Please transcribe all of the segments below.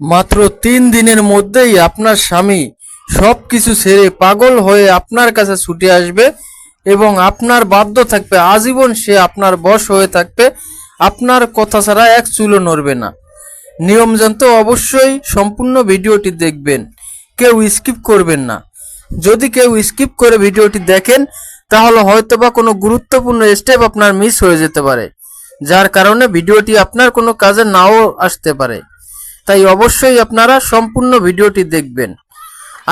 মাত্র তিন দিনের মধ্যেই আপনার স্বামী সব কিছু ছেড়ে পাগল হয়ে আপনার কাছে ছুটে আসবে এবং আপনার বাধ্য থাকবে, আজীবন সে আপনার বশ হয়ে থাকবে। আপনার কথা ছাড়া এক চুলো নড়বে না। নিয়ম জানতে অবশ্যই সম্পূর্ণ ভিডিওটি দেখবেন। কেউ স্কিপ করবেন না। যদি কেউ স্কিপ করে ভিডিওটি দেখেন, তাহলে হয়তো বা কোনো গুরুত্বপূর্ণ স্টেপ আপনার মিস হয়ে যেতে পারে, যার কারণে ভিডিওটি আপনার কোনো কাজে নাও আসতে পারে। তাই অবশ্যই আপনারা সম্পূর্ণ ভিডিওটি দেখবেন।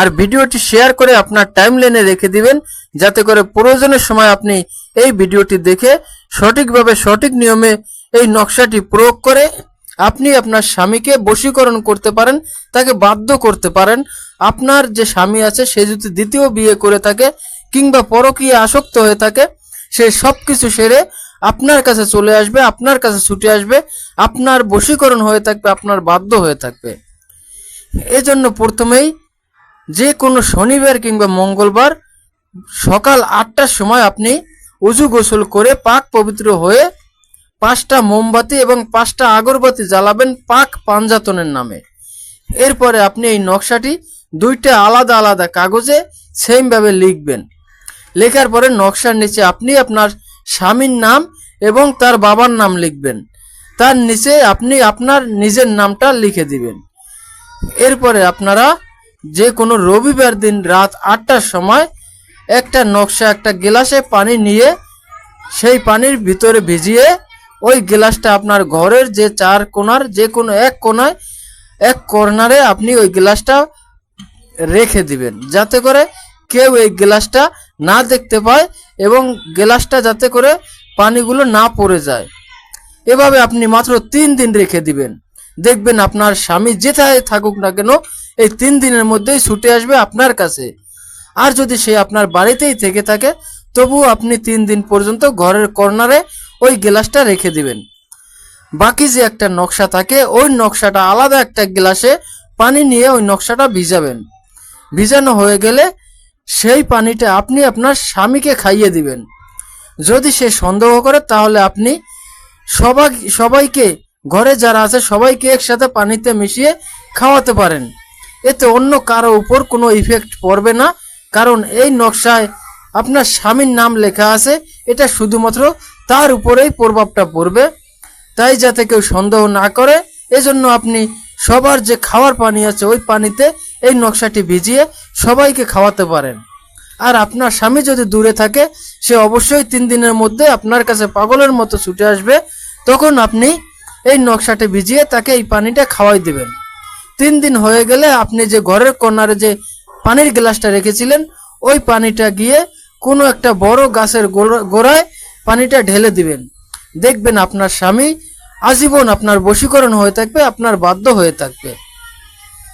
আর ভিডিওটি শেয়ার করে আপনার টাইম লাইনে রেখে দিবেন, যাতে করে প্রয়োজনের সময় আপনি এই ভিডিওটি দেখে সঠিকভাবে সঠিক নিয়মে এই নকশাটি প্রয়োগ করে আপনি আপনার স্বামীকে বশীকরণ করতে পারেন, তাকে বাধ্য করতে পারেন। আপনার যে স্বামী আছে, সে যদি দ্বিতীয় বিয়ে করে থাকে কিংবা পরকীয় আসক্ত হয়ে থাকে, সে সব কিছু সেরে আপনার কাছে চলে আসবে, আপনার কাছে ছুটে আসবে, আপনার বশীকরণ হয়ে থাকবে, আপনার বাধ্য হয়ে থাকবে। এজন্য প্রথমেই যে কোনো শনিবার কিংবা মঙ্গলবার সকাল আটটার সময় আপনি উজু গোসল করে পাক পবিত্র হয়ে পাঁচটা মোমবাতি এবং পাঁচটা আগরবাতি জ্বালাবেন পাক পাঞ্জাতনের নামে। এরপরে আপনি এই নকশাটি দুইটা আলাদা আলাদা কাগজে সেমভাবে লিখবেন। লেখার পরে নকশার নিচে আপনি আপনার স্বামীর নাম এবং তার বাবার নাম লিখবেন। তার নিচে আপনি আপনার নিজের নামটা লিখে দিবেন। এরপরে আপনারা যে কোনো রবিবার দিন রাত আটটার সময় একটা নকশা, একটা গ্লাসে পানি নিয়ে সেই পানির ভিতরে ভিজিয়ে ওই গ্লাসটা আপনার ঘরের যে চার কোণার যে কোনো এক কোণায় এক কর্নারে আপনি ওই গ্লাসটা রেখে দিবেন। যাতে করে কেউ এই গ্লাসটা না দেখতে পায় এবং গ্লাসটা যাতে করে পানিগুলো না পড়ে যায়। এভাবে আপনি মাত্র তিন দিন রেখে দিবেন। দেখবেন আপনার স্বামী যেথায় থাকুক না কেন, এই তিন দিনের মধ্যেই ছুটে আসবে আপনার কাছে। আর যদি সে আপনার বাড়িতেই থেকে থাকে, তবুও আপনি তিন দিন পর্যন্ত ঘরের কর্নারে ওই গ্লাসটা রেখে দিবেন। বাকি যে একটা নকশা থাকে, ওই নকশাটা আলাদা একটা গ্লাসে পানি নিয়ে ওই নকশাটা ভিজাবেন। ভিজানো হয়ে গেলে সেই পানিটা আপনি আপনার স্বামীকে খাইয়ে দিবেন। যদি সে সন্দেহ করে, তাহলে আপনি সবাই, সবাইকে, ঘরে যারা আছে, সবাইকে একসাথে পানিতে মিশিয়ে খাওয়াতে পারেন। এতে অন্য কারও উপর কোনো ইফেক্ট পড়বে না, কারণ এই নকশায় আপনার স্বামীর নাম লেখা আছে, এটা শুধুমাত্র তার উপরেই প্রভাবটা পড়বে। তাই যাতে কেউ সন্দেহ না করে, এজন্য আপনি সবার যে খাওয়ার পানি আছে, ওই পানিতে এই নকশাটি ভিজিয়ে সবাইকে খাওয়াতে পারেন। আর আপনার স্বামী যদি দূরে থাকে, সে অবশ্যই তিন দিনের মধ্যে আপনার কাছে পাগলের মতো ছুটে আসবে। তখন আপনি এই নকশাটি ভিজিয়ে তাকে এই পানিটা খাওয়াই দেবেন। তিন দিন হয়ে গেলে আপনি যে ঘরের কর্নারে যে পানির গ্লাসটা রেখেছিলেন, ওই পানিটা গিয়ে কোনো একটা বড় গাছের গোড়া- গোড়ায় পানিটা ঢেলে দিবেন। দেখবেন আপনার স্বামী আজীবন আপনার বশীকরণ হয়ে থাকবে, আপনার বাধ্য হয়ে থাকবে।